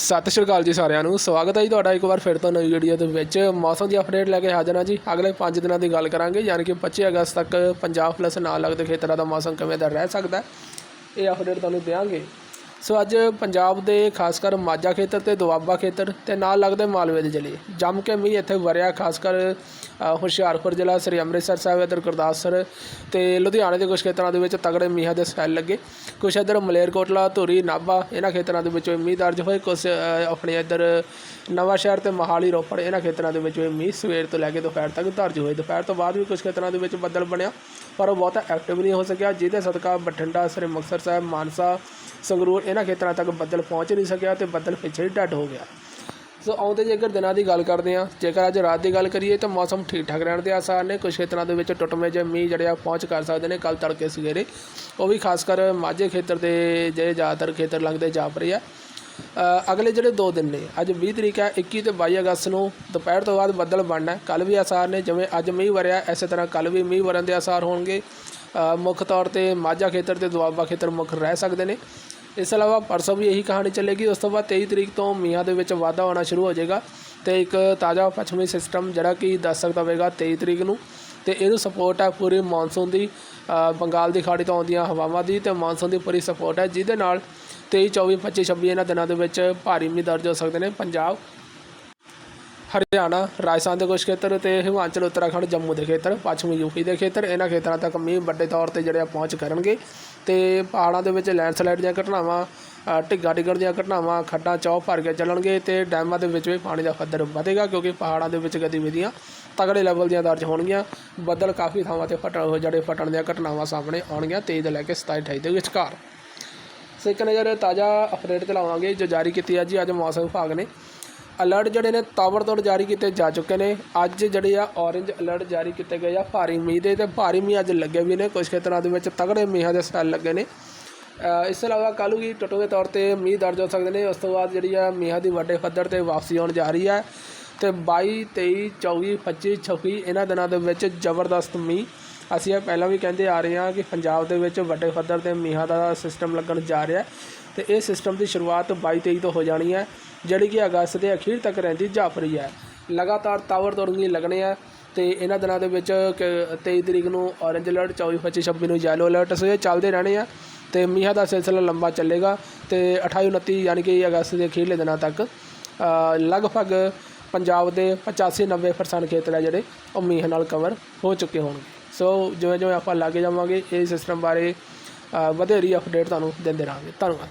ਸਤਿ ਸ਼੍ਰੀ ਅਕਾਲ ਜੀ ਸਾਰਿਆਂ ਨੂੰ। ਸਵਾਗਤ ਹੈ ਜੀ ਤੁਹਾਡਾ ਇੱਕ ਵਾਰ ਫਿਰ ਤੋਂ ਨਵੀਂ ਵੀਡੀਓ ਦੇ ਵਿੱਚ। ਮੌਸਮ ਦੀ ਅਪਡੇਟ ਲੈ ਕੇ ਹਾਜ਼ਰ ਹਾਂ ਜੀ। ਅਗਲੇ 5 ਦਿਨਾਂ ਦੀ ਗੱਲ ਕਰਾਂਗੇ, ਯਾਨੀ ਕਿ 25 ਅਗਸਤ ਤੱਕ ਪੰਜਾਬ ਪਲੱਸ ਨਾਲ ਲੱਗਦੇ ਖੇਤਰਾਂ ਦਾ ਮੌਸਮ ਕਿਵੇਂ ਦਾ ਰਹਿ ਸਕਦਾ ਇਹ ਅਪਡੇਟ ਤੁਹਾਨੂੰ ਦਿਆਂਗੇ। ਸੋ ਅੱਜ ਪੰਜਾਬ ਦੇ ਖਾਸ ਕਰ ਮਾਝਾ ਖੇਤਰ ਤੇ ਦੁਆਬਾ ਖੇਤਰ ਤੇ ਨਾਲ ਲੱਗਦੇ ਮਾਲਵੇ ਦੇ ਜ਼ਿਲ੍ਹੇ। ਜੰਮ ਕੇ ਮੀਂਹ ਇੱਥੇ ਵਰਿਆ, ਖਾਸ ਕਰ ਹੁਸ਼ਿਆਰਪੁਰ ਜ਼ਿਲ੍ਹਾ, ਸ੍ਰੀ ਅੰਮ੍ਰਿਤਸਰ ਸਾਹਿਬ, ਇੱਧਰ ਗੁਰਦਾਸਪੁਰ ਤੇ ਲੁਧਿਆਣੇ ਦੇ ਕੁਝ ਖੇਤਰਾਂ ਦੇ ਵਿੱਚ ਤਗੜੇ ਮੀਂਹਾਂ ਦੇ ਸਪੈਲ ਲੱਗੇ। ਕੁਝ ਇੱਧਰ ਮਲੇਰਕੋਟਲਾ, ਧੂਰੀ, ਨਾਭਾ, ਇਹਨਾਂ ਖੇਤਰਾਂ ਦੇ ਵਿੱਚ ਵੀ ਮੀਂਹ ਦਰਜ ਹੋਏ। ਕੁਝ ਆਪਣੇ ਇੱਧਰ ਨਵਾਂ ਸ਼ਹਿਰ ਤੇ ਮਹਾਲੀ, ਰੋਪੜ, ਇਹਨਾਂ ਖੇਤਰਾਂ ਦੇ ਵਿੱਚ ਵੀ ਮੀਂਹ ਸਵੇਰ ਤੋਂ ਲੈ ਕੇ ਦੁਪਹਿਰ ਤੱਕ ਦਰਜ ਹੋਏ। ਦੁਪਹਿਰ ਤੋਂ ਬਾਅਦ ਵੀ ਕੁਝ ਖੇਤਰਾਂ ਦੇ ਵਿੱਚ ਬੱਦਲ ਬਣਿਆ, ਪਰ ਉਹ ਬਹੁਤਾ ਐਕਟਿਵ ਨਹੀਂ ਹੋ ਸਕਿਆ, ਜਿਹਦੇ ਸਦਕਾ ਬਠਿੰਡਾ, ਸ੍ਰੀ ਮੁਕਤਸਰ ਸਾਹਿਬ, ਮਾਨਸਾ, ਸੰਗਰੂਰ ਇਹਨਾਂ ਖੇਤਰਾਂ ਤੱਕ ਬੱਦਲ ਪਹੁੰਚ ਨਹੀਂ ਸਕਿਆ ਤੇ ਬੱਦਲ ਪਿੱਛੇ ਹੀ ਡੱਡ ਹੋ ਗਿਆ। ਸੋ ਆਉਂਦੇ ਜੇਕਰ ਦਿਨਾਂ ਦੀ ਗੱਲ ਕਰਦੇ ਹਾਂ, ਜੇਕਰ ਅੱਜ ਰਾਤ ਦੀ ਗੱਲ ਕਰੀਏ ਤਾਂ ਮੌਸਮ ਠੀਕ ਠਾਕ ਰਹਿਣ ਦੇ ਆਸਾਰ ਨੇ। ਕੁਝ ਖੇਤਰਾਂ ਦੇ ਵਿੱਚ ਟੁੱਟਵੇਂ ਜਿਹੇ ਮੀਂਹ ਜਿਹੜੇ ਆ ਪਹੁੰਚ ਕਰ ਸਕਦੇ ਨੇ। ਕੱਲ ਤੜਕੇ ਸਵੇਰੇ ਉਹ ਵੀ ਖਾਸ ਕਰ ਮਾਝੇ ਖੇਤਰ ਦੇ ਜਿਹੜੇ ਜ਼ਿਆਦਾਤਰ ਖੇਤਰ ਲੱਗਦੇ ਜਾਪ ਰਹੇ ਆ। ਅਗਲੇ ਜਿਹੜੇ 2 ਦਿਨ ਨੇ, ਅੱਜ 20 ਤਰੀਕ ਹੈ 21 ਤੇ 22 ਅਗਸਤ ਨੂੰ ਦੁਪਹਿਰ ਤੋਂ ਬਾਅਦ ਬੱਦਲ ਬਣਨਾ ਕੱਲ ਵੀ ਆਸਾਰ ਨੇ, ਜਿਵੇਂ ਅੱਜ ਮੀਂਹ ਵਰਿਆ, ਇਸੇ ਤਰ੍ਹਾਂ ਕੱਲ ਵੀ ਮੀਂਹ ਵਰਨ ਦੇ ਆਸਾਰ ਹੋਣਗੇ। ਮੁੱਖ ਤੌਰ ਤੇ ਮਾਝਾ ਖੇਤਰ ਤੇ ਦੁਆਬਾ ਖੇਤਰ ਮੁੱਖ ਰਹਿ ਸਕਦੇ ਨੇ। ਇਸ ਤੋਂ ਇਲਾਵਾ ਪਰਸੋਂ ਵੀ ਇਹੀ ਕਹਾਣੀ ਚੱਲੇਗੀ। ਉਸ ਤੋਂ ਬਾਅਦ 23 ਤਰੀਕ ਤੋਂ ਮੀਆਂ ਦੇ ਵਿੱਚ ਵਾਧਾ ਹੋਣਾ ਸ਼ੁਰੂ ਹੋ ਜਾਏਗਾ ਤੇ ਇੱਕ ਤਾਜ਼ਾ ਪੱਛਮੀ ਸਿਸਟਮ ਜਿਹੜਾ ਕਿ ਦੱਸ ਸਕਦਾ ਹੋਵੇਗਾ 23 ਤਰੀਕ ਨੂੰ। ਤੇ ਇਹਨੂੰ ਸਪੋਰਟ ਹੈ ਪੂਰੀ ਮੌਨਸੂਨ ਦੀ ਬੰਗਾਲ ਦੀ ਖਾੜੀ ਤੋਂ ਆਉਂਦੀਆਂ ਹਵਾਵਾਂ ਦੀ ਤੇ ਮੌਨਸੂਨ ਦੀ ਪੂਰੀ ਸਪੋਰਟ ਹੈ, ਜਿਹਦੇ ਨਾਲ 23 24 25 26 ਇਹਨਾਂ ਦਿਨਾਂ ਦੇ ਵਿੱਚ ਭਾਰੀ ਮੀਂਹ ਦਰਜ ਹੋ ਸਕਦੇ ਨੇ। ਪੰਜਾਬ ਹਰਿਆਣਾ, ਰਾਜਸਥਾਨ ਦੇ ਕੁਝ ਖੇਤਰ ਤੇ ਹਿਮਾਚਲ, ਉੱਤਰਾਖੰਡ, ਜੰਮੂ ਦੇ ਖੇਤਰ, ਪੱਛਮੀ ਯੂਪੀ ਦੇ ਖੇਤਰ, ਇਹਨਾਂ ਖੇਤਰਾਂ ਤੱਕ ਮੀਂਹ ਵੱਡੇ ਤੌਰ ਤੇ ਜਿਹੜੇ ਆ ਪਹੁੰਚ ਕਰਨਗੇ ਤੇ ਪਹਾੜਾਂ ਦੇ ਵਿੱਚ ਲੈਂਡਸਲਾਈਡ ਦੀਆਂ ਘਟਨਾਵਾਂ ਢਿੱਗਾ ਡਿੱਗਣ ਦੀਆਂ ਘਟਨਾਵਾਂ, ਖੱਡਾਂ ਚੌ ਭਰ ਕੇ ਚੱਲਣਗੇ ਤੇ ਡੈਮਾਂ ਦੇ ਵਿੱਚ ਵੀ ਪਾਣੀ ਦਾ ਪੱਧਰ ਵਧੇਗਾ ਕਿਉਂਕਿ ਪਹਾੜਾਂ ਦੇ ਵਿੱਚ ਗਤੀਵਿਧੀਆਂ ਤਗੜੇ ਲੈਵਲ ਦੀਆਂ ਦਰਜ ਹੋਣਗੀਆਂ, ਬੱਦਲ ਕਾਫੀ ਥਾਵਾਂ ਤੇ ਫਟਣ ਜਿਹੜੇ ਫਟਣ ਦੀਆਂ ਘਟਨਾਵਾਂ ਸਾਹਮਣੇ ਆਉਣਗੀਆਂ 23 ਤੋਂ ਲੈ ਕੇ 27 28 ਦੇ ਵਿਚਕਾਰ। ਸੋ ਇੱਕ ਨਜ਼ਰ ਤਾਜ਼ਾ ਅਪਡੇਟ ਤੇ ਲਾਵਾਂਗੇ ਜੋ ਜਾਰੀ ਕੀਤੀ ਹੈ ਜੀ ਅੱਜ ਮੌਸਮ ਵਿਭਾਗ ਨੇ। ਅਲਰਟ ਜਿਹੜੇ ਨੇ ਤਾਬੜਤੋੜ ਜਾਰੀ ਕੀਤੇ ਜਾ ਚੁੱਕੇ ਨੇ। ਅੱਜ ਜਿਹੜੇ ਆ ਔਰੇਂਜ ਅਲਰਟ ਜਾਰੀ ਕੀਤੇ ਗਏ ਆ। ਭਾਰੀ ਮੀਂਹ ਦੇ ਤੇ ਭਾਰੀ ਮੀਂਹ ਅੱਜ ਲੱਗੇ ਵੀ ਨੇ। ਕੁਝ ਖੇਤਰਾਂ ਦੇ ਵਿੱਚ ਤਗੜੇ ਮੀਂਹਾਂ ਦੇ ਸਪੈਲ ਲੱਗੇ ਨੇ। ਇਸ ਤੋਂ ਇਲਾਵਾ ਕੱਲ੍ਹ ਵੀ ਟੁੱਟਵੇਂ ਤੌਰ ਤੇ ਮੀਂਹ ਦਰਜ ਹੋ ਸਕਦੇ ਨੇ। ਉਸ ਤੋਂ ਬਾਅਦ ਜਿਹੜੀ ਆ ਮੀਂਹਾਂ ਦੀ ਵੱਡੇ ਪੱਧਰ ਤੇ ਵਾਪਸੀ ਆਉਣ ਜਾ ਰਹੀ ਹੈ ਤੇ 22 23 24 25 26 ਇਹਨਾਂ ਦਿਨਾਂ ਦੇ ਵਿੱਚ ਜ਼ਬਰਦਸਤ ਮੀਂਹ ਅਸੀਂ ਇਹ ਪਹਿਲਾਂ ਵੀ ਕਹਿੰਦੇ ਆ ਰਹੇ ਹਾਂ ਕਿ ਪੰਜਾਬ ਦੇ ਵਿੱਚ ਵੱਡੇ ਪੱਧਰ ਤੇ ਮੀਂਹਾਂ ਦਾ ਸਿਸਟਮ ਲੱਗਣ ਜਾ ਰਿਹਾ ਹੈ ਤੇ ਇਹ ਸਿਸਟਮ ਦੀ ਸ਼ੁਰੂਆਤ 22 23 ਤੋਂ ਹੋ ਜਾਣੀ ਹੈ, ਜਿਹੜੀ ਕਿ ਅਗਸਤ ਦੇ ਅਖੀਰ ਤੱਕ ਰਹਿੰਦੀ ਜਾਪ ਰਹੀ ਹੈ। ਲਗਾਤਾਰ ਤਾਵਰ ਤੋੜ ਲੱਗਣੇ ਆ ਤੇ ਇਹਨਾਂ ਦਿਨਾਂ ਦੇ ਵਿੱਚ ਕ- 23 ਤਰੀਕ ਨੂੰ ਔਰੇਂਜ ਅਲਰਟ 24 25 26 ਨੂੰ ਯੈਲੋ ਅਲਰਟ ਸੋ ਇਹ ਚੱਲਦੇ ਰਹਿਣੇ ਆ ਤੇ ਮੀਂਹਾਂ ਦਾ ਸਿਲਸਿਲਾ ਲੰਬਾ ਚੱਲੇਗਾ ਤੇ 28 29 ਯਾਨੀ ਕਿ ਅਗਸਤ ਦੇ ਅਖੀਰਲੇ ਦਿਨਾਂ ਤੱਕ ਲਗਭਗ ਪੰਜਾਬ ਦੇ 85 90% ਖੇਤਰ ਆ ਜਿਹੜੇ ਉਹ ਮੀਂਹ ਨਾਲ ਕਵਰ ਹੋ ਚੁੱਕੇ ਹੋਣਗੇ। ਸੋ ਜਿਵੇਂ ਜਿਵੇਂ ਆਪਾਂ ਲਾਗੇ ਜਾਵਾਂਗੇ ਇਹ ਸਿਸਟਮ ਬਾਰੇ ਵਧੇਰੀ ਅਪਡੇਟ ਤੁਹਾਨੂੰ ਦਿੰਦੇ ਰਹਾਂਗੇ। ਧੰਨਵਾਦ।